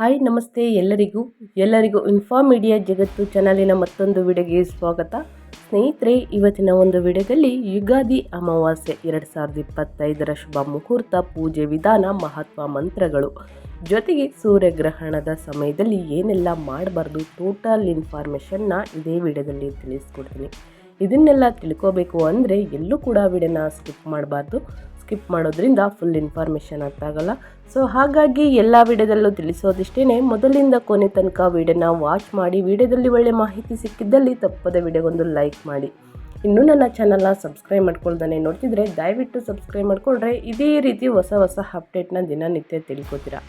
Hi, ನಮಸ್ತೆ ಎಲ್ಲರಿಗೂ. ಎಲ್ಲರಿಗೂ ಇನ್ಫಾರ್ಮ್ ಮೀಡಿಯಾ ಜಗತ್ತು ಚಾನಲಿನ ಮತ್ತೊಂದು ವಿಡಿಯೋಗೆ ಸ್ವಾಗತ. ಸ್ನೇಹಿತರೆ, ಇವತ್ತಿನ ಒಂದು ವಿಡಿಯೋದಲ್ಲಿ ಯುಗಾದಿ ಅಮಾವಾಸ್ಯೆ ಎರಡು ಸಾವಿರದ ಇಪ್ಪತ್ತೈದರ ಶುಭ ಮುಹೂರ್ತ, ಪೂಜೆ ವಿಧಾನ, ಮಹತ್ವ ಮಂತ್ರಗಳು. ಜೊತೆಗೆ ಸೂರ್ಯಗ್ರಹಣದ ಸಮಯದಲ್ಲಿ ಏನೆಲ್ಲ ಮಾಡಬಾರ್ದು ಟೋಟಲ್ ಇನ್ಫಾರ್ಮೇಷನ್ನ ಇದೇ ವಿಡಿಯೋದಲ್ಲಿ ತಿಳಿಸ್ಕೊಡ್ತೀನಿ. ಇದನ್ನೆಲ್ಲ ತಿಳ್ಕೋಬೇಕು ಅಂದರೆ ಎಲ್ಲೂ ಕೂಡ ವಿಡಿಯೋನ ಸ್ಕಿಪ್ ಮಾಡಬಾರ್ದು. ಸ್ಕಿಪ್ ಮಾಡೋದ್ರಿಂದ ಫುಲ್ ಇನ್ಫಾರ್ಮೇಷನ್ ಅರ್ಥ ಆಗಲ್ಲ. ಸೊ ಹಾಗಾಗಿ ಎಲ್ಲ ವಿಡಿಯೋದಲ್ಲೂ ತಿಳಿಸೋದಿಷ್ಟೇ ಮೊದಲಿಂದ ಕೊನೆ ತನಕ ವಿಡಿಯೋನ ವಾಚ್ ಮಾಡಿ, ವಿಡಿಯೋದಲ್ಲಿ ಒಳ್ಳೆ ಮಾಹಿತಿ ಸಿಕ್ಕಿದ್ದಲ್ಲಿ ತಪ್ಪದ ವಿಡಿಯೋಗೊಂದು ಲೈಕ್ ಮಾಡಿ. ಇನ್ನೂ ನನ್ನ ಚಾನಲ್ನ ಸಬ್ಸ್ಕ್ರೈಬ್ ಮಾಡ್ಕೊಳ್ದಾನೆ ನೋಡ್ತಿದ್ರೆ ದಯವಿಟ್ಟು ಸಬ್ಸ್ಕ್ರೈಬ್ ಮಾಡಿಕೊಂಡ್ರೆ ಇದೇ ರೀತಿ ಹೊಸ ಹೊಸ ಅಪ್ಡೇಟ್ನ ದಿನನಿತ್ಯ ತಿಳ್ಕೊತೀರಾ.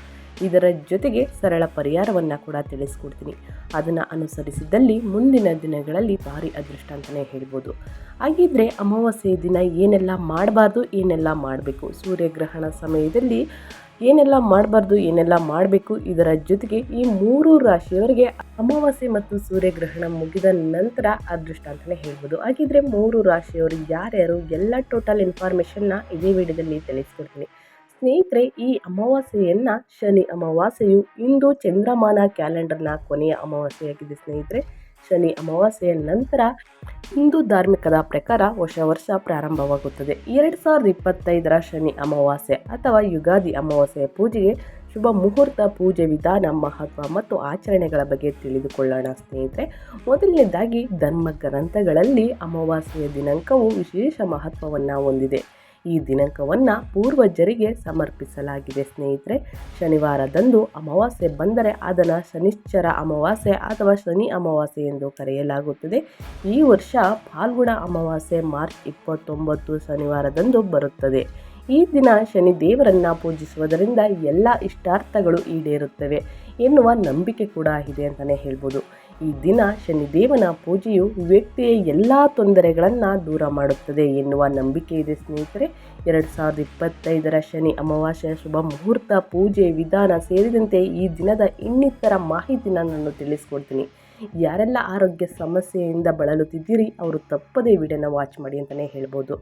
ಇದರ ಜೊತೆಗೆ ಸರಳ ಪರಿಹಾರವನ್ನು ಕೂಡ ತಿಳಿಸ್ಕೊಡ್ತೀನಿ. ಅದನ್ನು ಅನುಸರಿಸಿದ್ದಲ್ಲಿ ಮುಂದಿನ ದಿನಗಳಲ್ಲಿ ಭಾರಿ ಅದೃಷ್ಟ ಅಂತಲೇ ಹೇಳ್ಬೋದು. ಹಾಗಿದ್ರೆ ಅಮಾವಾಸ್ಯೆ ದಿನ ಏನೆಲ್ಲ ಮಾಡಬಾರ್ದು, ಏನೆಲ್ಲ ಮಾಡಬೇಕು? ಸೂರ್ಯಗ್ರಹಣ ಸಮಯದಲ್ಲಿ ಏನೆಲ್ಲ ಮಾಡಬಾರ್ದು, ಏನೆಲ್ಲ ಮಾಡಬೇಕು? ಇದರ ಜೊತೆಗೆ ಈ ಮೂರು ರಾಶಿಯವರಿಗೆ ಅಮಾವಾಸ್ಯೆ ಮತ್ತು ಸೂರ್ಯಗ್ರಹಣ ಮುಗಿದ ನಂತರ ಅದೃಷ್ಟ ಅಂತಲೇ ಹೇಳ್ಬೋದು. ಹಾಗಿದ್ರೆ ಮೂರು ರಾಶಿಯವರು ಯಾರ್ಯಾರು ಎಲ್ಲ ಟೋಟಲ್ ಇನ್ಫಾರ್ಮೇಷನ್ನ ಇದೇ ವಿಡಿಯೋದಲ್ಲಿ ತಿಳಿಸ್ಕೊಡ್ತೀನಿ. ಸ್ನೇಹಿತರೆ, ಈ ಅಮಾವಾಸ್ಯೆಯನ್ನು ಶನಿ ಅಮಾವಾಸ್ಯೆಯು ಇಂದು ಚಂದ್ರಮಾನ ಕ್ಯಾಲೆಂಡರ್ನ ಕೊನೆಯ ಅಮಾವಾಸ್ಯೆಯಾಗಿದೆ ಸ್ನೇಹಿತರೆ. ಶನಿ ಅಮಾವಾಸ್ಯೆಯ ನಂತರ ಹಿಂದೂ ಧಾರ್ಮಿಕದ ಪ್ರಕಾರ ಹೊಸ ವರ್ಷ ಪ್ರಾರಂಭವಾಗುತ್ತದೆ. ಎರಡು ಸಾವಿರದ ಇಪ್ಪತ್ತೈದರ ಶನಿ ಅಮಾವಾಸ್ಯೆ ಅಥವಾ ಯುಗಾದಿ ಅಮಾವಾಸ್ಯೆಯ ಪೂಜೆಗೆ ಶುಭ ಮುಹೂರ್ತ, ಪೂಜೆ ವಿಧಾನ, ಮಹತ್ವ ಮತ್ತು ಆಚರಣೆಗಳ ಬಗ್ಗೆ ತಿಳಿದುಕೊಳ್ಳೋಣ ಸ್ನೇಹಿತರೆ. ಮೊದಲನೇದಾಗಿ ಧರ್ಮ ಗ್ರಂಥಗಳಲ್ಲಿ ಅಮಾವಾಸ್ಯೆಯ ದಿನಾಂಕವು ವಿಶೇಷ ಮಹತ್ವವನ್ನು ಹೊಂದಿದೆ. ಈ ದಿನಾಂಕವನ್ನು ಪೂರ್ವಜರಿಗೆ ಸಮರ್ಪಿಸಲಾಗಿದೆ. ಸ್ನೇಹಿತರೆ, ಶನಿವಾರದಂದು ಅಮಾವಾಸ್ಯೆ ಬಂದರೆ ಅದನ್ನು ಶನಿಶ್ಚರ ಅಮಾವಾಸ್ಯೆ ಅಥವಾ ಶನಿ ಅಮಾವಾಸ್ಯೆ ಎಂದು ಕರೆಯಲಾಗುತ್ತದೆ. ಈ ವರ್ಷ ಫಾಲ್ಗುಣ ಅಮಾವಾಸ್ಯೆ, ಮಾರ್ಚ್ ಇಪ್ಪತ್ತೊಂಬತ್ತು ಶನಿವಾರದಂದು ಬರುತ್ತದೆ. ಈ ದಿನ ಶನಿ ದೇವರನ್ನು ಪೂಜಿಸುವುದರಿಂದ ಎಲ್ಲ ಇಷ್ಟಾರ್ಥಗಳು ಈಡೇರುತ್ತವೆ ಎನ್ನುವ ನಂಬಿಕೆ ಕೂಡ ಇದೆ ಅಂತಲೇ ಹೇಳ್ಬೋದು. ಈ ದಿನ ಶನಿದೇವನ ಪೂಜೆಯು ವ್ಯಕ್ತಿಯ ಎಲ್ಲ ತೊಂದರೆಗಳನ್ನು ದೂರ ಮಾಡುತ್ತದೆ ಎನ್ನುವ ನಂಬಿಕೆ ಇದೆ ಸ್ನೇಹಿತರೆ. ಎರಡು ಸಾವಿರದ ಇಪ್ಪತ್ತೈದರ ಶನಿ ಅಮಾವಾಸ್ಯ ಶುಭ ಮುಹೂರ್ತ ಪೂಜೆ ವಿಧಾನ ಸೇರಿದಂತೆ ಈ ದಿನದ ಇನ್ನಿತರ ಮಾಹಿತಿನ ನಾನು ತಿಳಿಸ್ಕೊಡ್ತೀನಿ. ಯಾರೆಲ್ಲ ಆರೋಗ್ಯ ಸಮಸ್ಯೆಯಿಂದ ಬಳಲುತ್ತಿದ್ದೀರಿ, ಅವರು ತಪ್ಪದೇ ವಿಡಿಯೋನ ವಾಚ್ ಮಾಡಿ ಅಂತಲೇ ಹೇಳ್ಬೋದು.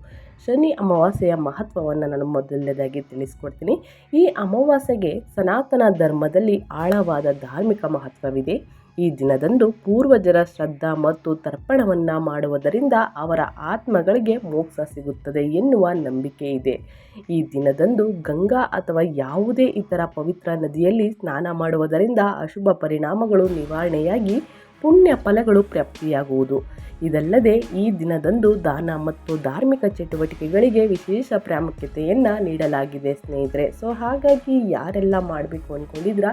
ಶನಿ ಅಮಾವಾಸ್ಯೆಯ ಮಹತ್ವವನ್ನು ನಾನು ಮೊದಲನೇದಾಗಿ ತಿಳಿಸ್ಕೊಡ್ತೀನಿ. ಈ ಅಮಾವಾಸ್ಯೆಗೆ ಸನಾತನ ಧರ್ಮದಲ್ಲಿ ಆಳವಾದ ಧಾರ್ಮಿಕ ಮಹತ್ವವಿದೆ. ಈ ದಿನದಂದು ಪೂರ್ವಜರ ಶ್ರದ್ಧಾ ಮತ್ತು ತರ್ಪಣವನ್ನು ಮಾಡುವುದರಿಂದ ಅವರ ಆತ್ಮಗಳಿಗೆ ಮೋಕ್ಷ ಸಿಗುತ್ತದೆ ಎನ್ನುವ ನಂಬಿಕೆ ಇದೆ. ಈ ದಿನದಂದು ಗಂಗಾ ಅಥವಾ ಯಾವುದೇ ಇತರ ಪವಿತ್ರ ನದಿಯಲ್ಲಿ ಸ್ನಾನ ಮಾಡುವುದರಿಂದ ಅಶುಭ ಪರಿಣಾಮಗಳು ನಿವಾರಣೆಯಾಗಿ ಪುಣ್ಯ ಫಲಗಳು ಪ್ರಾಪ್ತಿಯಾಗುವುದು. ಇದಲ್ಲದೆ ಈ ದಿನದಂದು ದಾನ ಮತ್ತು ಧಾರ್ಮಿಕ ಚಟುವಟಿಕೆಗಳಿಗೆ ವಿಶೇಷ ಪ್ರಾಮುಖ್ಯತೆಯನ್ನು ನೀಡಲಾಗಿದೆ ಸ್ನೇಹಿತರೆ. ಸೊ ಹಾಗಾಗಿ ಯಾರೆಲ್ಲ ಮಾಡಬೇಕು ಅಂದ್ಕೊಂಡಿದ್ರ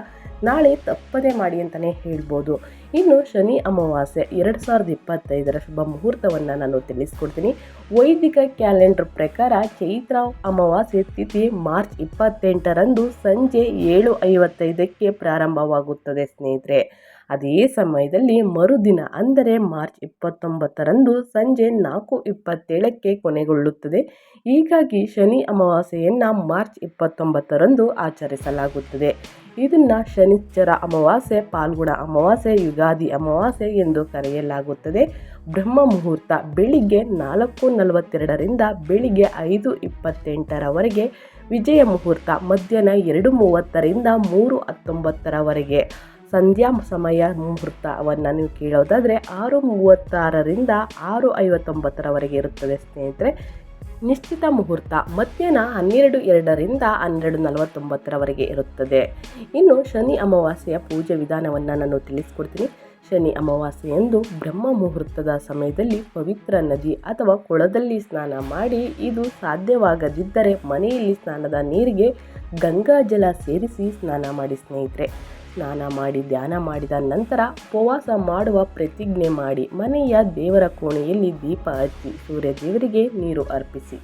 ನಾಳೆ ತಪ್ಪದೇ ಮಾಡಿ ಅಂತಲೇ ಹೇಳ್ಬೋದು. ಇನ್ನು ಶನಿ ಅಮಾವಾಸ್ಯೆ ಎರಡು ಸಾವಿರದ ಇಪ್ಪತ್ತೈದರ ಶುಭ ಮುಹೂರ್ತವನ್ನು ನಾನು ತಿಳಿಸ್ಕೊಡ್ತೀನಿ. ವೈದಿಕ ಕ್ಯಾಲೆಂಡರ್ ಪ್ರಕಾರ ಚೈತ್ರ ಅಮಾವಾಸ್ಯೆ ತಿಥಿ ಮಾರ್ಚ್ ಇಪ್ಪತ್ತೆಂಟರಂದು ಸಂಜೆ ಏಳು ಐವತ್ತೈದಕ್ಕೆ ಪ್ರಾರಂಭವಾಗುತ್ತದೆ ಸ್ನೇಹಿತರೆ. ಅದೇ ಸಮಯದಲ್ಲಿ ಮರುದಿನ, ಅಂದರೆ ಮಾರ್ಚ್ ಇಪ್ಪತ್ತೊಂಬತ್ತರಂದು ಸಂಜೆ ನಾಲ್ಕು ಇಪ್ಪತ್ತೇಳಕ್ಕೆ ಕೊನೆಗೊಳ್ಳುತ್ತದೆ. ಹೀಗಾಗಿ ಶನಿ ಅಮಾವಾಸ್ಯೆಯನ್ನು ಮಾರ್ಚ್ ಇಪ್ಪತ್ತೊಂಬತ್ತರಂದು ಆಚರಿಸಲಾಗುತ್ತದೆ. ಇದನ್ನು ಶನಿಶ್ಚರ ಅಮಾವಾಸ್ಯೆ, ಪಾಲ್ಗುಣ ಅಮಾವಾಸ್ಯೆ, ಯುಗಾದಿ ಅಮಾವಾಸ್ಯೆ ಎಂದು ಕರೆಯಲಾಗುತ್ತದೆ. ಬ್ರಹ್ಮ ಮುಹೂರ್ತ ಬೆಳಿಗ್ಗೆ ನಾಲ್ಕು ನಲವತ್ತೆರಡರಿಂದ ಬೆಳಿಗ್ಗೆ ಐದು ಇಪ್ಪತ್ತೆಂಟರವರೆಗೆ, ವಿಜಯ ಮುಹೂರ್ತ ಮಧ್ಯಾಹ್ನ ಎರಡು ಮೂವತ್ತರಿಂದ ಮೂರು ಹತ್ತೊಂಬತ್ತರವರೆಗೆ. ಸಂಧ್ಯಾ ಸಮಯ ಮುಹೂರ್ತವನ್ನು ನೀವು ಕೇಳೋದಾದರೆ ಆರು ಮೂವತ್ತಾರರಿಂದ ಆರು ಐವತ್ತೊಂಬತ್ತರವರೆಗೆ ಇರುತ್ತದೆ ಸ್ನೇಹಿತರೆ. ನಿಶ್ಚಿತ ಮುಹೂರ್ತ ಮಧ್ಯಾಹ್ನ ಹನ್ನೆರಡು ಎರಡರಿಂದ ಹನ್ನೆರಡು ನಲವತ್ತೊಂಬತ್ತರವರೆಗೆ ಇರುತ್ತದೆ. ಇನ್ನು ಶನಿ ಅಮಾವಾಸ್ಯೆಯ ಪೂಜೆ ವಿಧಾನವನ್ನು ನಾನು ತಿಳಿಸ್ಕೊಡ್ತೀನಿ. ಶನಿ ಅಮಾವಾಸ್ಯೆಯಂದು ಬ್ರಹ್ಮ ಮುಹೂರ್ತದ ಸಮಯದಲ್ಲಿ ಪವಿತ್ರ ನದಿ ಅಥವಾ ಕೊಳದಲ್ಲಿ ಸ್ನಾನ ಮಾಡಿ ಇದು ಸಾಧ್ಯವಾಗದಿದ್ದರೆ ಮನೆಯಲ್ಲಿ ಸ್ನಾನದ ನೀರಿಗೆ ಗಂಗಾಜಲ ಸೇರಿಸಿ ಸ್ನಾನ ಮಾಡಿ ಸ್ನೇಹಿತರೆ. ಸ್ನಾನ ಮಾಡಿ, ಧ್ಯಾನ ಮಾಡಿದ ನಂತರ ಉಪವಾಸ ಮಾಡುವ ಪ್ರತಿಜ್ಞೆ ಮಾಡಿ ಮನೆಯ ದೇವರ ಕೋಣೆಯಲ್ಲಿ ದೀಪ ಹಚ್ಚಿ ಸೂರ್ಯ ದೇವರಿಗೆ ನೀರು ಅರ್ಪಿಸಿ.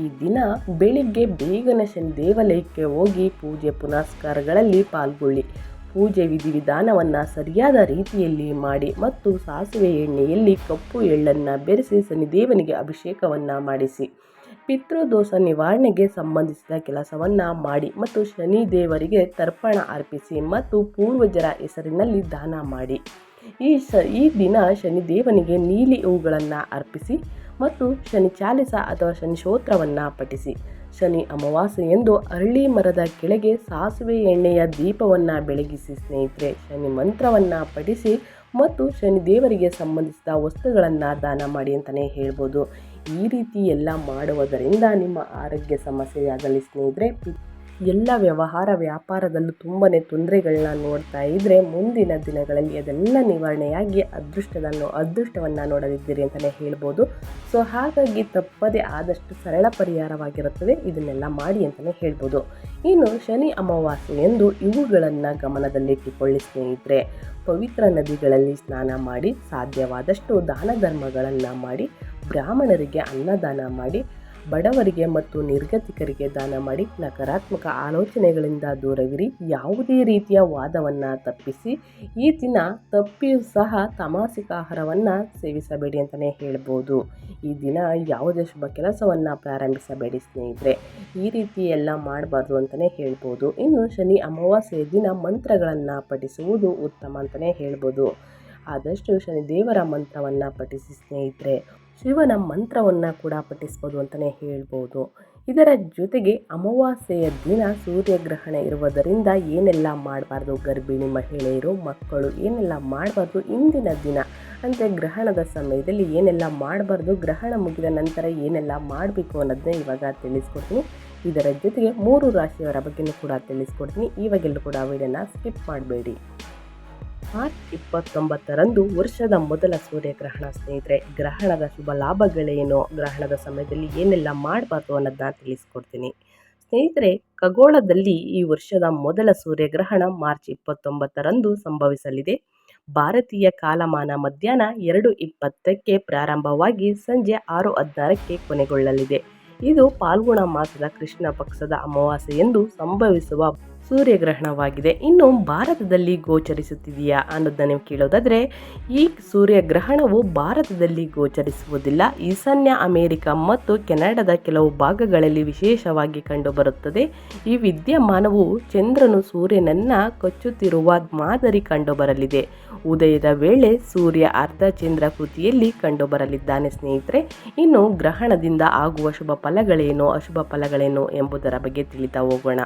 ಈ ದಿನ ಬೆಳಿಗ್ಗೆ ಬೇಗನೆ ಶನಿ ದೇವಾಲಯಕ್ಕೆ ಹೋಗಿ ಪೂಜೆ ಪುನಸ್ಕಾರಗಳಲ್ಲಿ ಪಾಲ್ಗೊಳ್ಳಿ. ಪೂಜೆ ವಿಧಿವಿಧಾನವನ್ನು ಸರಿಯಾದ ರೀತಿಯಲ್ಲಿ ಮಾಡಿ ಮತ್ತು ಸಾಸಿವೆ ಎಣ್ಣೆಯಲ್ಲಿ ಕಪ್ಪು ಎಳ್ಳನ್ನು ಬೆರೆಸಿ ಶನಿದೇವನಿಗೆ ಅಭಿಷೇಕವನ್ನು ಮಾಡಿಸಿ. ಪಿತೃದೋಷ ನಿವಾರಣೆಗೆ ಸಂಬಂಧಿಸಿದ ಕೆಲಸವನ್ನು ಮಾಡಿ ಮತ್ತು ಶನಿ ದೇವರಿಗೆ ತರ್ಪಣ ಅರ್ಪಿಸಿ ಮತ್ತು ಪೂರ್ವಜರ ಹೆಸರಿನಲ್ಲಿ ದಾನ ಮಾಡಿ. ಈ ಶ, ಈ ದಿನ ಶನಿದೇವನಿಗೆ ನೀಲಿ ಹೂಗಳನ್ನು ಅರ್ಪಿಸಿ ಮತ್ತು ಶನಿ ಚಾಲಿಸ ಅಥವಾ ಶನಿ ಸ್ತೋತ್ರವನ್ನು ಪಠಿಸಿ. ಶನಿ ಅಮಾವಾಸ್ಯೆ ಎಂದು ಅರಳಿ ಮರದ ಕೆಳಗೆ ಸಾಸಿವೆ ಎಣ್ಣೆಯ ದೀಪವನ್ನು ಬೆಳಗಿಸಿ ಸ್ನೇಹಿತರೆ, ಶನಿ ಮಂತ್ರವನ್ನು ಪಠಿಸಿ ಮತ್ತು ಶನಿ ದೇವರಿಗೆ ಸಂಬಂಧಿಸಿದ ವಸ್ತುಗಳನ್ನು ದಾನ ಮಾಡಿ ಅಂತಲೇ ಹೇಳ್ಬೋದು. ಈ ರೀತಿ ಎಲ್ಲ ಮಾಡುವುದರಿಂದ ನಿಮ್ಮ ಆರೋಗ್ಯ ಸಮಸ್ಯೆಯಾಗಲಿ ಸ್ನೇಹಿತರೆ. ಎಲ್ಲ ವ್ಯವಹಾರ ವ್ಯಾಪಾರದಲ್ಲೂ ತುಂಬಾ ತೊಂದರೆಗಳನ್ನ ನೋಡ್ತಾ ಇದ್ದರೆ ಮುಂದಿನ ದಿನಗಳಲ್ಲಿ ಅದೆಲ್ಲ ನಿವಾರಣೆಯಾಗಿ ಅದೃಷ್ಟದನ್ನು ಅದೃಷ್ಟವನ್ನು ನೋಡಲಿದ್ದೀರಿ ಅಂತಲೇ ಹೇಳ್ಬೋದು. ಸೊ ಹಾಗಾಗಿ ತಪ್ಪದೇ ಆದಷ್ಟು ಸರಳ ಪರಿಹಾರವಾಗಿರುತ್ತದೆ. ಇದನ್ನೆಲ್ಲ ಮಾಡಿ ಅಂತಲೇ ಹೇಳ್ಬೋದು. ಇನ್ನು ಶನಿ ಅಮಾವಾಸ್ಯೆ ಎಂದು ಇವುಗಳನ್ನು ಗಮನದಲ್ಲಿಟ್ಟುಕೊಳ್ಳಿ ಸ್ನೇಹಿತರೆ. ಪವಿತ್ರ ನದಿಗಳಲ್ಲಿ ಸ್ನಾನ ಮಾಡಿ, ಸಾಧ್ಯವಾದಷ್ಟು ದಾನ ಧರ್ಮಗಳನ್ನು ಮಾಡಿ, ಬ್ರಾಹ್ಮಣರಿಗೆ ಅನ್ನದಾನ ಮಾಡಿ ಬಡವರಿಗೆ ಮತ್ತು ನಿರ್ಗತಿಕರಿಗೆ ದಾನ ಮಾಡಿ ನಕಾರಾತ್ಮಕ ಆಲೋಚನೆಗಳಿಂದ ದೂರವಿರಿ. ಯಾವುದೇ ರೀತಿಯ ವಾದವನ್ನು ತಪ್ಪಿಸಿ, ಈ ದಿನ ತಪ್ಪಿಯೂ ಸಹ ತಮಾಸಿಕ ಆಹಾರವನ್ನು ಸೇವಿಸಬೇಡಿ ಅಂತಲೇ ಹೇಳ್ಬೋದು. ಈ ದಿನ ಯಾವುದೇ ಶುಭ ಕೆಲಸವನ್ನು ಪ್ರಾರಂಭಿಸಬೇಡಿ ಸ್ನೇಹಿತರೆ. ಈ ರೀತಿ ಎಲ್ಲ ಮಾಡಬಾರ್ದು ಅಂತಲೇ ಹೇಳ್ಬೋದು. ಇನ್ನು ಶನಿ ಅಮಾವಾಸ್ಯೆಯ ದಿನ ಮಂತ್ರಗಳನ್ನು ಪಠಿಸುವುದು ಉತ್ತಮ ಅಂತಲೇ ಹೇಳ್ಬೋದು. ಆದಷ್ಟು ಶನಿ ದೇವರ ಮಂತ್ರವನ್ನು ಪಠಿಸಿ ಸ್ನೇಹಿತರೆ. ಶಿವನ ಮಂತ್ರವನ್ನು ಕೂಡ ಪಠಿಸ್ಬೋದು ಅಂತಲೇ ಹೇಳ್ಬೋದು. ಇದರ ಜೊತೆಗೆ ಅಮಾವಾಸ್ಯೆಯ ದಿನ ಸೂರ್ಯಗ್ರಹಣ ಇರುವುದರಿಂದ ಏನೆಲ್ಲ ಮಾಡಬಾರ್ದು? ಗರ್ಭಿಣಿ ಮಹಿಳೆಯರು, ಮಕ್ಕಳು ಏನೆಲ್ಲ ಮಾಡಬಾರ್ದು? ಇಂದಿನ ದಿನ ಅಂದರೆ ಗ್ರಹಣದ ಸಮಯದಲ್ಲಿ ಏನೆಲ್ಲ ಮಾಡಬಾರ್ದು? ಗ್ರಹಣ ಮುಗಿದ ನಂತರ ಏನೆಲ್ಲ ಮಾಡಬೇಕು ಅನ್ನೋದನ್ನ ಇವಾಗ ತಿಳಿಸ್ಕೊಡ್ತೀನಿ. ಇದರ ಜೊತೆಗೆ ಮೂರು ರಾಶಿಯವರ ಬಗ್ಗೆನೂ ಕೂಡ ತಿಳಿಸ್ಕೊಡ್ತೀನಿ. ಇವಾಗೆಲ್ಲೂ ಕೂಡ ವಿಡಿಯೋನ ಸ್ಕಿಪ್ ಮಾಡಬೇಡಿ. ಮಾರ್ಚ್ ಇಪ್ಪತ್ತೊಂಬತ್ತರಂದು ವರ್ಷದ ಮೊದಲ ಸೂರ್ಯಗ್ರಹಣ ಸ್ನೇಹಿತರೆ, ಗ್ರಹಣದ ಶುಭ ಲಾಭಗಳೇನು? ಗ್ರಹಣದ ಸಮಯದಲ್ಲಿ ಏನೆಲ್ಲ ಮಾಡಬಾರ್ದು ಅನ್ನೋದನ್ನ ತಿಳಿಸ್ಕೊಡ್ತೀನಿ. ಸ್ನೇಹಿತರೆ, ಖಗೋಳದಲ್ಲಿ ಈ ವರ್ಷದ ಮೊದಲ ಸೂರ್ಯಗ್ರಹಣ ಮಾರ್ಚ್ ಇಪ್ಪತ್ತೊಂಬತ್ತರಂದು ಸಂಭವಿಸಲಿದೆ. ಭಾರತೀಯ ಕಾಲಮಾನ ಮಧ್ಯಾಹ್ನ ಎರಡು ಇಪ್ಪತ್ತಕ್ಕೆ ಪ್ರಾರಂಭವಾಗಿ ಸಂಜೆ ಆರು ಹದಿನಾರಕ್ಕೆ ಕೊನೆಗೊಳ್ಳಲಿದೆ. ಇದು ಪಾಲ್ಗುಣ ಮಾಸದ ಕೃಷ್ಣ ಪಕ್ಷದ ಅಮಾವಾಸ್ಯೆ ಎಂದು ಸಂಭವಿಸುವ ಸೂರ್ಯಗ್ರಹಣವಾಗಿದೆ. ಇನ್ನು ಭಾರತದಲ್ಲಿ ಗೋಚರಿಸುತ್ತಿದೆಯಾ ಅನ್ನೋದನ್ನ ನೀವು ಕೇಳೋದಾದರೆ, ಈ ಸೂರ್ಯಗ್ರಹಣವು ಭಾರತದಲ್ಲಿ ಗೋಚರಿಸುವುದಿಲ್ಲ. ಈಶಾನ್ಯ ಅಮೆರಿಕ ಮತ್ತು ಕೆನಡಾದ ಕೆಲವು ಭಾಗಗಳಲ್ಲಿ ವಿಶೇಷವಾಗಿ ಕಂಡುಬರುತ್ತದೆ. ಈ ವಿದ್ಯಮಾನವು ಚಂದ್ರನು ಸೂರ್ಯನನ್ನು ಕಚ್ಚುತ್ತಿರುವ ಮಾದರಿ ಕಂಡುಬರಲಿದೆ. ಉದಯದ ವೇಳೆ ಸೂರ್ಯ ಅರ್ಧಚಂದ್ರ ಕೃತಿಯಲ್ಲಿ ಕಂಡುಬರಲಿದ್ದಾನೆ ಸ್ನೇಹಿತರೆ. ಇನ್ನು ಗ್ರಹಣದಿಂದ ಆಗುವ ಶುಭ ಫಲಗಳೇನು, ಅಶುಭ ಫಲಗಳೇನು ಎಂಬುದರ ಬಗ್ಗೆ ತಿಳಿತಾ ಹೋಗೋಣ.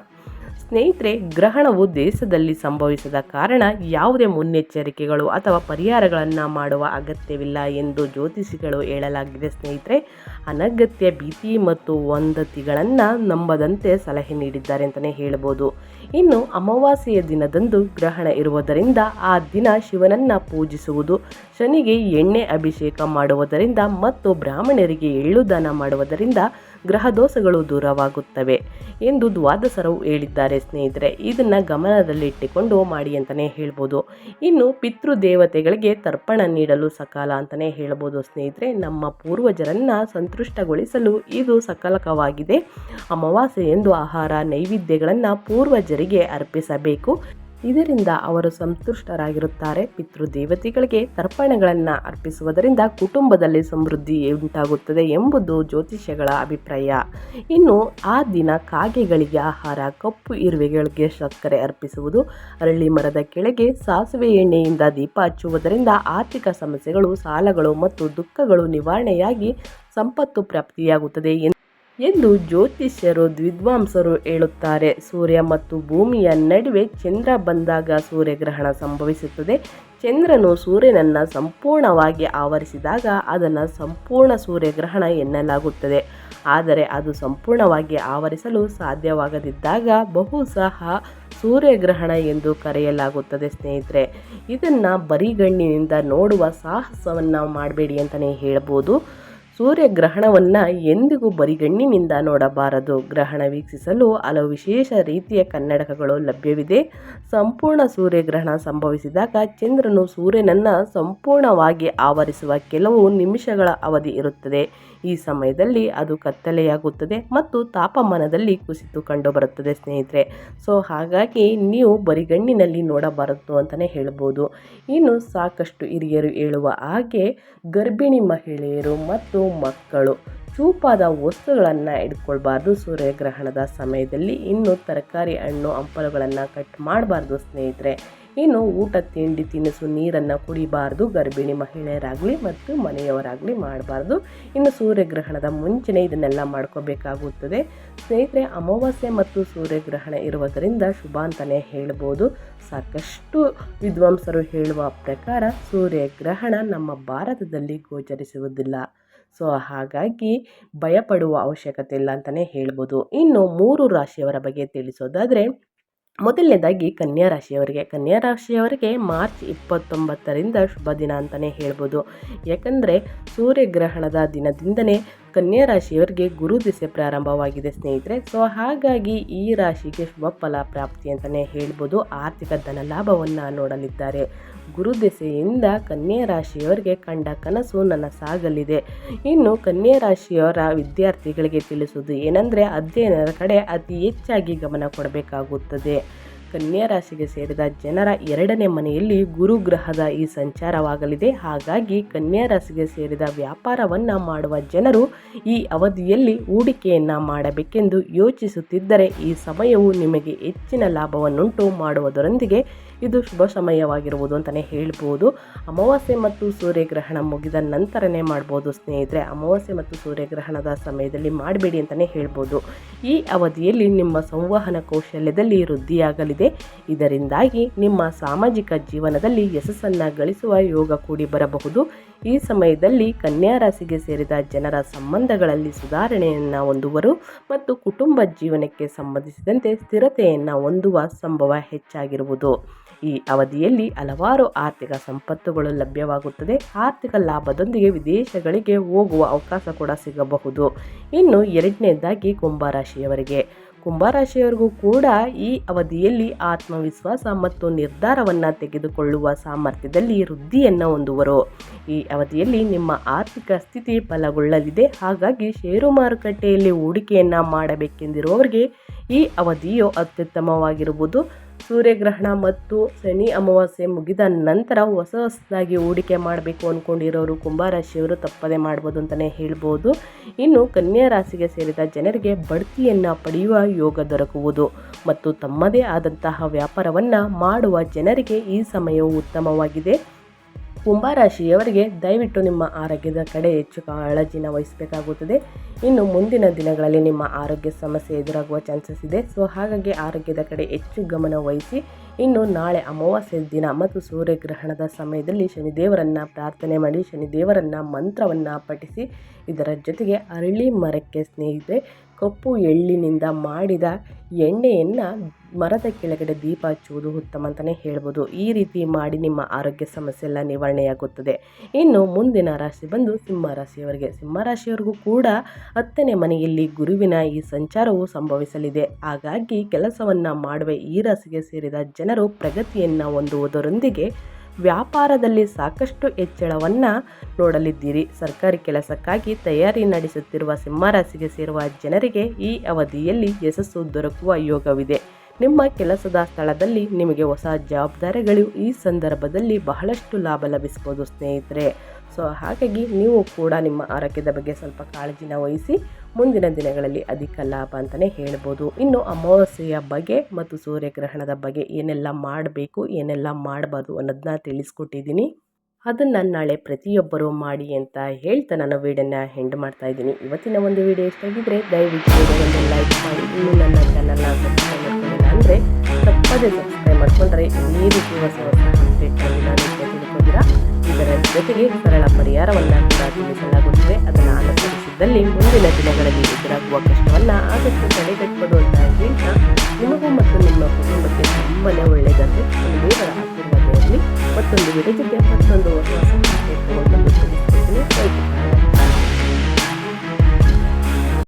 ಸ್ನೇಹಿತರೆ, ಗ್ರಹಣವು ದೇಶದಲ್ಲಿ ಸಂಭವಿಸದ ಕಾರಣ ಯಾವುದೇ ಮುನ್ನೆಚ್ಚರಿಕೆಗಳು ಅಥವಾ ಪರಿಹಾರಗಳನ್ನು ಮಾಡುವ ಅಗತ್ಯವಿಲ್ಲ ಎಂದು ಜ್ಯೋತಿಷಿಗಳು ಹೇಳಲಾಗಿದೆ ಸ್ನೇಹಿತರೆ. ಅನಗತ್ಯ ಭೀತಿ ಮತ್ತು ವಂದತಿಗಳನ್ನು ನಂಬದಂತೆ ಸಲಹೆ ನೀಡಿದ್ದಾರೆ ಅಂತಲೇ ಹೇಳ್ಬೋದು. ಇನ್ನು ಅಮಾವಾಸ್ಯೆಯ ದಿನದಂದು ಗ್ರಹಣ ಇರುವುದರಿಂದ ಆ ದಿನ ಶಿವನನ್ನು ಪೂಜಿಸುವುದು, ಶನಿಗೆ ಎಣ್ಣೆ ಅಭಿಷೇಕ ಮಾಡುವುದರಿಂದ ಮತ್ತು ಬ್ರಾಹ್ಮಣರಿಗೆ ಎಳ್ಳು ದಾನ ಮಾಡುವುದರಿಂದ ಗ್ರಹ ದೋಷಗಳು ದೂರವಾಗುತ್ತವೆ ಎಂದು ದ್ವಾದಸರು ಹೇಳಿದ್ದಾರೆ ಸ್ನೇಹಿತರೆ. ಇದನ್ನು ಗಮನದಲ್ಲಿಟ್ಟುಕೊಂಡು ಮಾಡಿ ಅಂತಲೇ ಹೇಳ್ಬೋದು. ಇನ್ನು ಪಿತೃದೇವತೆಗಳಿಗೆ ತರ್ಪಣ ನೀಡಲು ಸಕಾಲ ಅಂತಲೇ ಹೇಳ್ಬೋದು ಸ್ನೇಹಿತರೆ. ನಮ್ಮ ಪೂರ್ವಜರನ್ನು ಸಂತುಷ್ಟಗೊಳಿಸಲು ಇದು ಸಕಾಲಕವಾಗಿದೆ. ಅಮಾವಾಸ್ಯೆ ಎಂದು ಆಹಾರ, ನೈವೇದ್ಯಗಳನ್ನು ಪೂರ್ವಜರಿಗೆ ಅರ್ಪಿಸಬೇಕು. ಇದರಿಂದ ಅವರು ಸಂತುಷ್ಟರಾಗಿರುತ್ತಾರೆ. ಪಿತೃದೇವತೆಗಳಿಗೆ ತರ್ಪಣಗಳನ್ನು ಅರ್ಪಿಸುವುದರಿಂದ ಕುಟುಂಬದಲ್ಲಿ ಸಮೃದ್ಧಿ ಉಂಟಾಗುತ್ತದೆ ಎಂಬುದು ಜ್ಯೋತಿಷ್ಯಗಳ ಅಭಿಪ್ರಾಯ. ಇನ್ನು ಆ ದಿನ ಕಾಗೆಗಳಿಗೆ ಆಹಾರ, ಕಪ್ಪು ಇರುವೆಗಳಿಗೆ ಸಕ್ಕರೆ ಅರ್ಪಿಸುವುದು, ಅರಳಿ ಮರದ ಕೆಳಗೆ ಸಾಸಿವೆ ಎಣ್ಣೆಯಿಂದ ದೀಪ ಹಚ್ಚುವುದರಿಂದ ಆರ್ಥಿಕ ಸಮಸ್ಯೆಗಳು, ಸಾಲಗಳು ಮತ್ತು ದುಃಖಗಳು ನಿವಾರಣೆಯಾಗಿ ಸಂಪತ್ತು ಪ್ರಾಪ್ತಿಯಾಗುತ್ತದೆ ಎಂದು ಜ್ಯೋತಿಷ್ಯರು, ವಿದ್ವಾಂಸರು ಹೇಳುತ್ತಾರೆ. ಸೂರ್ಯ ಮತ್ತು ಭೂಮಿಯ ನಡುವೆ ಚಂದ್ರ ಬಂದಾಗ ಸೂರ್ಯಗ್ರಹಣ ಸಂಭವಿಸುತ್ತದೆ. ಚಂದ್ರನು ಸೂರ್ಯನನ್ನು ಸಂಪೂರ್ಣವಾಗಿ ಆವರಿಸಿದಾಗ ಅದನ್ನು ಸಂಪೂರ್ಣ ಸೂರ್ಯಗ್ರಹಣ ಎನ್ನಲಾಗುತ್ತದೆ. ಆದರೆ ಅದು ಸಂಪೂರ್ಣವಾಗಿ ಆವರಿಸಲು ಸಾಧ್ಯವಾಗದಿದ್ದಾಗ ಬಹುಶಃ ಸೂರ್ಯಗ್ರಹಣ ಎಂದು ಕರೆಯಲಾಗುತ್ತದೆ ಸ್ನೇಹಿತರೆ. ಇದನ್ನು ಬರಿಗಣ್ಣಿನಿಂದ ನೋಡುವ ಸಾಹಸವನ್ನು ಮಾಡಬೇಡಿ ಅಂತಲೇ ಹೇಳ್ಬೋದು. ಸೂರ್ಯಗ್ರಹಣವನ್ನು ಎಂದಿಗೂ ಬರಿಗಣ್ಣಿನಿಂದ ನೋಡಬಾರದು. ಗ್ರಹಣ ವೀಕ್ಷಿಸಲು ಹಲವು ವಿಶೇಷ ರೀತಿಯ ಕನ್ನಡಕಗಳು ಲಭ್ಯವಿದೆ. ಸಂಪೂರ್ಣ ಸೂರ್ಯಗ್ರಹಣ ಸಂಭವಿಸಿದಾಗ ಚಂದ್ರನು ಸೂರ್ಯನನ್ನು ಸಂಪೂರ್ಣವಾಗಿ ಆವರಿಸುವ ಕೆಲವು ನಿಮಿಷಗಳ ಅವಧಿ ಇರುತ್ತದೆ. ಈ ಸಮಯದಲ್ಲಿ ಅದು ಕತ್ತಲೆಯಾಗುತ್ತದೆ ಮತ್ತು ತಾಪಮಾನದಲ್ಲಿ ಕುಸಿತು ಕಂಡುಬರುತ್ತದೆ ಸ್ನೇಹಿತರೆ. ಸೊ, ಹಾಗಾಗಿ ನೀವು ಬರಿಗಣ್ಣಿನಲ್ಲಿ ನೋಡಬಾರದು ಅಂತಲೇ ಹೇಳ್ಬೋದು. ಇನ್ನು ಸಾಕಷ್ಟು ಹಿರಿಯರು ಹೇಳುವ ಹಾಗೆ ಗರ್ಭಿಣಿ ಮಹಿಳೆಯರು ಮತ್ತು ಮಕ್ಕಳು. ಚೂಪಾದ ವಸ್ತುಗಳನ್ನು ಇಟ್ಕೊಳ್ಬಾರ್ದು ಸೂರ್ಯಗ್ರಹಣದ ಸಮಯದಲ್ಲಿ ಇನ್ನು ತರಕಾರಿ ಹಣ್ಣು, ಹಂಪಲುಗಳನ್ನು ಕಟ್ ಮಾಡಬಾರ್ದು ಸ್ನೇಹಿತರೆ. ಇನ್ನು ಊಟ, ತಿಂಡಿ ತಿನಿಸು, ನೀರನ್ನು ಕುಡಿಬಾರ್ದು. ಗರ್ಭಿಣಿ ಮಹಿಳೆಯರಾಗಲಿ ಮತ್ತು ಮನೆಯವರಾಗಲಿ ಮಾಡಬಾರ್ದು. ಇನ್ನು ಸೂರ್ಯಗ್ರಹಣದ ಮುಂಚೆನೇ ಇದನ್ನೆಲ್ಲ ಮಾಡ್ಕೋಬೇಕಾಗುತ್ತದೆ. ಸ್ನೇಹಿತರೆ, ಅಮಾವಾಸ್ಯೆ ಮತ್ತು ಸೂರ್ಯಗ್ರಹಣ ಇರುವುದರಿಂದ ಶುಭ ಅಂತಲೇ ಹೇಳ್ಬೋದು. ಸಾಕಷ್ಟು ವಿದ್ವಾಂಸರು ಹೇಳುವ ಪ್ರಕಾರ ಸೂರ್ಯಗ್ರಹಣ ನಮ್ಮ ಭಾರತದಲ್ಲಿ ಗೋಚರಿಸುವುದಿಲ್ಲ. ಸೊ, ಹಾಗಾಗಿ ಭಯಪಡುವ ಅವಶ್ಯಕತೆ ಇಲ್ಲ ಅಂತಲೇ ಹೇಳ್ಬೋದು. ಇನ್ನು ಮೂರು ರಾಶಿಯವರ ಬಗ್ಗೆ ತಿಳಿಸೋದಾದರೆ, ಮೊದಲನೇದಾಗಿ ಕನ್ಯಾ ರಾಶಿಯವರಿಗೆ. ಕನ್ಯಾ ರಾಶಿಯವರಿಗೆ ಮಾರ್ಚ್ ಇಪ್ಪತ್ತೊಂಬತ್ತರಿಂದ ಶುಭ ದಿನ ಅಂತಲೇ ಹೇಳ್ಬೋದು. ಯಾಕಂದರೆ, ಸೂರ್ಯಗ್ರಹಣದ ದಿನದಿಂದನೇ ಕನ್ಯಾ ರಾಶಿಯವರಿಗೆ ಗುರು ದಿಸೆ ಪ್ರಾರಂಭವಾಗಿದೆ ಸ್ನೇಹಿತರೆ. ಸೊ, ಹಾಗಾಗಿ ಈ ರಾಶಿಗೆ ಶುಭ ಫಲ ಪ್ರಾಪ್ತಿ ಅಂತಲೇ ಹೇಳ್ಬೋದು. ಆರ್ಥಿಕ ಧನ ಲಾಭವನ್ನು ನೋಡಲಿದ್ದಾರೆ. ಗುರು ದೆಸೆಯಿಂದ ಕನ್ಯಾ ರಾಶಿಯವರಿಗೆ ಕಂಡ ಕನಸು ನನ್ನ ಸಾಗಲಿದೆ. ಇನ್ನು ಕನ್ಯಾ ರಾಶಿಯವರ ವಿದ್ಯಾರ್ಥಿಗಳಿಗೆ ತಿಳಿಸುವುದು ಏನಂದರೆ ಅಧ್ಯಯನದ ಕಡೆ ಅತಿ ಹೆಚ್ಚಾಗಿ ಗಮನ ಕೊಡಬೇಕಾಗುತ್ತದೆ. ಕನ್ಯಾ ರಾಶಿಗೆ ಸೇರಿದ ಜನರ ಎರಡನೇ ಮನೆಯಲ್ಲಿ ಗುರುಗ್ರಹದ ಈ ಸಂಚಾರವಾಗಲಿದೆ. ಹಾಗಾಗಿ ಕನ್ಯಾ ರಾಶಿಗೆ ಸೇರಿದ ವ್ಯಾಪಾರವನ್ನು ಮಾಡುವ ಜನರು ಈ ಅವಧಿಯಲ್ಲಿ ಹೂಡಿಕೆಯನ್ನು ಮಾಡಬೇಕೆಂದು ಯೋಚಿಸುತ್ತಿದ್ದರೆ ಈ ಸಮಯವು ನಿಮಗೆ ಹೆಚ್ಚಿನ ಲಾಭವನ್ನುಂಟು ಮಾಡುವುದರೊಂದಿಗೆ ಇದು ಶುಭ ಸಮಯವಾಗಿರುವುದು ಅಂತಲೇ ಹೇಳ್ಬೋದು. ಅಮಾವಾಸ್ಯೆ ಮತ್ತು ಸೂರ್ಯಗ್ರಹಣ ಮುಗಿದ ನಂತರನೇ ಮಾಡ್ಬೋದು ಸ್ನೇಹಿತರೆ. ಅಮಾವಾಸ್ಯೆ ಮತ್ತು ಸೂರ್ಯಗ್ರಹಣದ ಸಮಯದಲ್ಲಿ ಮಾಡಬೇಡಿ ಅಂತಲೇ ಹೇಳ್ಬೋದು. ಈ ಅವಧಿಯಲ್ಲಿ ನಿಮ್ಮ ಸಂವಹನ ಕೌಶಲ್ಯದಲ್ಲಿ ವೃದ್ಧಿಯಾಗಲಿದೆ. ಇದರಿಂದಾಗಿ ನಿಮ್ಮ ಸಾಮಾಜಿಕ ಜೀವನದಲ್ಲಿ ಯಶಸ್ಸನ್ನು ಗಳಿಸುವ ಯೋಗ ಕೂಡಿ ಬರಬಹುದು. ಈ ಸಮಯದಲ್ಲಿ ಕನ್ಯಾ ರಾಶಿಗೆ ಸೇರಿದ ಜನರ ಸಂಬಂಧಗಳಲ್ಲಿ ಸುಧಾರಣೆಯನ್ನು ಹೊಂದುವರು ಮತ್ತು ಕುಟುಂಬ ಜೀವನಕ್ಕೆ ಸಂಬಂಧಿಸಿದಂತೆ ಸ್ಥಿರತೆಯನ್ನು ಹೊಂದುವ ಸಂಭವ ಹೆಚ್ಚಾಗಿರುವುದು. ಈ ಅವಧಿಯಲ್ಲಿ ಹಲವಾರು ಆರ್ಥಿಕ ಸಂಪತ್ತುಗಳು ಲಭ್ಯವಾಗುತ್ತದೆ. ಆರ್ಥಿಕ ಲಾಭದೊಂದಿಗೆ ವಿದೇಶಗಳಿಗೆ ಹೋಗುವ ಅವಕಾಶ ಕೂಡ ಸಿಗಬಹುದು. ಇನ್ನು ಎರಡನೇದಾಗಿ ಕುಂಭರಾಶಿಯವರಿಗೆ. ಕುಂಭರಾಶಿಯವರಿಗೂ ಕೂಡ ಈ ಅವಧಿಯಲ್ಲಿ ಆತ್ಮವಿಶ್ವಾಸ ಮತ್ತು ನಿರ್ಧಾರವನ್ನು ತೆಗೆದುಕೊಳ್ಳುವ ಸಾಮರ್ಥ್ಯದಲ್ಲಿ ವೃದ್ಧಿಯನ್ನು ಹೊಂದುವರು. ಈ ಅವಧಿಯಲ್ಲಿ ನಿಮ್ಮ ಆರ್ಥಿಕ ಸ್ಥಿತಿ ಬಲಗೊಳ್ಳಲಿದೆ ಹಾಗಾಗಿ ಷೇರು ಮಾರುಕಟ್ಟೆಯಲ್ಲಿ ಹೂಡಿಕೆಯನ್ನು ಮಾಡಬೇಕೆಂದಿರುವವರಿಗೆ ಈ ಅವಧಿಯು ಅತ್ಯುತ್ತಮವಾಗಿರುವುದು. ಸೂರ್ಯಗ್ರಹಣ ಮತ್ತು ಶನಿ ಅಮಾವಾಸ್ಯೆ ಮುಗಿದ ನಂತರ ಹೊಸ ಹೊಸದಾಗಿ ಹೂಡಿಕೆ ಮಾಡಬೇಕು ಅಂದ್ಕೊಂಡಿರೋರು ಕುಂಭರಾಶಿಯವರು ತಪ್ಪದೇ ಮಾಡ್ಬೋದು ಅಂತಲೇ ಹೇಳ್ಬೋದು. ಇನ್ನು ಕನ್ಯಾ ರಾಶಿಗೆ ಸೇರಿದ ಜನರಿಗೆ ಬಡ್ತಿಯನ್ನು ಪಡೆಯುವ ಯೋಗ ದೊರಕುವುದು ಮತ್ತು ತಮ್ಮದೇ ಆದಂತಹ ವ್ಯಾಪಾರವನ್ನು ಮಾಡುವ ಜನರಿಗೆ ಈ ಸಮಯವು ಉತ್ತಮವಾಗಿದೆ. ಕುಂಭರಾಶಿಯವರಿಗೆ ದಯವಿಟ್ಟು ನಿಮ್ಮ ಆರೋಗ್ಯದ ಕಡೆ ಹೆಚ್ಚು ಕಾಳಜಿನ ವಹಿಸಬೇಕಾಗುತ್ತದೆ. ಇನ್ನು ಮುಂದಿನ ದಿನಗಳಲ್ಲಿ ನಿಮ್ಮ ಆರೋಗ್ಯ ಸಮಸ್ಯೆ ಎದುರಾಗುವ ಚಾನ್ಸಸ್ ಇದೆ. ಸೊ, ಹಾಗಾಗಿ ಆರೋಗ್ಯದ ಕಡೆ ಹೆಚ್ಚು ಗಮನ ವಹಿಸಿ. ಇನ್ನು ನಾಳೆ ಅಮಾವಾಸ್ಯೆ ದಿನ ಮತ್ತು ಸೂರ್ಯಗ್ರಹಣದ ಸಮಯದಲ್ಲಿ ಶನಿದೇವರನ್ನು ಪ್ರಾರ್ಥನೆ ಮಾಡಿ, ಶನಿದೇವರನ್ನು ಮಂತ್ರವನ್ನು ಪಠಿಸಿ, ಇದರ ಜೊತೆಗೆ ಅರಳಿ ಮರಕ್ಕೆ ಸ್ನೇಹಿತರೆ ಕಪ್ಪು ಎಳ್ಳಿನಿಂದ ಮಾಡಿದ ಎಣ್ಣೆಯನ್ನು ಮರದ ಕೆಳಗಡೆ ದೀಪ ಹಚ್ಚುವುದು ಉತ್ತಮ ಅಂತಲೇ ಹೇಳ್ಬೋದು. ಈ ರೀತಿ ಮಾಡಿ ನಿಮ್ಮ ಆರೋಗ್ಯ ಸಮಸ್ಯೆ ಎಲ್ಲ ನಿವಾರಣೆಯಾಗುತ್ತದೆ. ಇನ್ನು ಮುಂದಿನ ರಾಶಿ ಬಂದು ಸಿಂಹ ರಾಶಿಯವರಿಗೆ. ಸಿಂಹ ರಾಶಿಯವರಿಗೂ ಕೂಡ ಹತ್ತನೇ ಮನೆಯಲ್ಲಿ ಗುರುವಿನ ಈ ಸಂಚಾರವು ಸಂಭವಿಸಲಿದೆ. ಹಾಗಾಗಿ ಕೆಲಸವನ್ನು ಮಾಡುವ ಈ ರಾಶಿಗೆ ಸೇರಿದ ಜನರು ಪ್ರಗತಿಯನ್ನು ಹೊಂದುವುದರೊಂದಿಗೆ ವ್ಯಾಪಾರದಲ್ಲಿ ಸಾಕಷ್ಟು ಹೆಚ್ಚಳವನ್ನು ನೋಡಲಿದ್ದೀರಿ. ಸರ್ಕಾರಿ ಕೆಲಸಕ್ಕಾಗಿ ತಯಾರಿ ನಡೆಸುತ್ತಿರುವ ಸಿಂಹರಾಶಿಗೆ ಸೇರುವ ಜನರಿಗೆ ಈ ಅವಧಿಯಲ್ಲಿ ಯಶಸ್ಸು ದೊರಕುವ ಯೋಗವಿದೆ. ನಿಮ್ಮ ಕೆಲಸದ ಸ್ಥಳದಲ್ಲಿ ನಿಮಗೆ ಹೊಸ ಜವಾಬ್ದಾರಿಗಳು ಈ ಸಂದರ್ಭದಲ್ಲಿ ಬಹಳಷ್ಟು ಲಾಭ ಲಭಿಸ್ಬೋದು ಸ್ನೇಹಿತರೆ. ಸೊ, ಹಾಗಾಗಿ ನೀವು ಕೂಡ ನಿಮ್ಮ ಆರೋಗ್ಯದ ಬಗ್ಗೆ ಸ್ವಲ್ಪ ಕಾಳಜಿನ ವಹಿಸಿ ಮುಂದಿನ ದಿನಗಳಲ್ಲಿ ಅಧಿಕ ಲಾಭ ಅಂತಲೇ ಹೇಳ್ಬೋದು. ಇನ್ನು ಅಮಾವಾಸ್ಯೆಯ ಬಗ್ಗೆ ಮತ್ತು ಸೂರ್ಯಗ್ರಹಣದ ಬಗ್ಗೆ ಏನೆಲ್ಲ ಮಾಡಬೇಕು, ಏನೆಲ್ಲ ಮಾಡಬಾರ್ದು ಅನ್ನೋದನ್ನ ತಿಳಿಸ್ಕೊಟ್ಟಿದ್ದೀನಿ. ಅದನ್ನು ನಾಳೆ ಪ್ರತಿಯೊಬ್ಬರು ಮಾಡಿ ಅಂತ ಹೇಳ್ತಾ ನಾನು ವೀಡಿಯೋನ ಹೆಂಡ್ ಮಾಡ್ತಾ ಇದ್ದೀನಿ. ಇವತ್ತಿನ ಒಂದು ವೀಡಿಯೋ ಇಷ್ಟಾಗಿದ್ದರೆ ದಯವಿಟ್ಟು ಒಂದು ಲೈಕ್ ಮಾಡಿ, ಇನ್ನು ನನ್ನ ಚಾನಲ್ನ ಸಬ್ಸ್ಕ್ರೈಬ್ ಮಾಡ್ಕೊಂಡಿಲ್ಲ ಅಂದರೆ ತಪ್ಪದೇ ಸಬ್ಸ್ಕ್ರೈಬ್ ಮಾಡಿಕೊಂಡ್ರೆ ಈ ರೀತಿ ಹೊಸ ಹೊಸ ಅಪ್ಡೇಟ್ಗಳನ್ನು ನಾನು ತಿಳ್ಕೊಂಡಿರ ಇದರ ಜೊತೆಗೆ ಸರಳ ಪರಿಹಾರವನ್ನು ಕೂಡ ತಿಳಿಸಲಾಗುತ್ತದೆ. ಅದನ್ನು ಸಂದರ್ಭದಲ್ಲಿ ಮುಂದಿನ ದಿನಗಳಲ್ಲಿ ಎದುರಾಗುವ ಕಷ್ಟವನ್ನು ಆದಷ್ಟು ತಡೆಗಟ್ಟುವಂತಹ ಜೀವನ ನಿಮಗೂ ಮತ್ತು ನಿಮ್ಮ ಕುಟುಂಬಕ್ಕೆ ತುಂಬಾ ಒಳ್ಳೆಯದಾಗಿ ದೇವರ ಆಶೀರ್ವಾದದಲ್ಲಿ ಮತ್ತೊಂದು ವಿಡಿಯೋ ಮತ್ತೊಂದು ಹೊಸ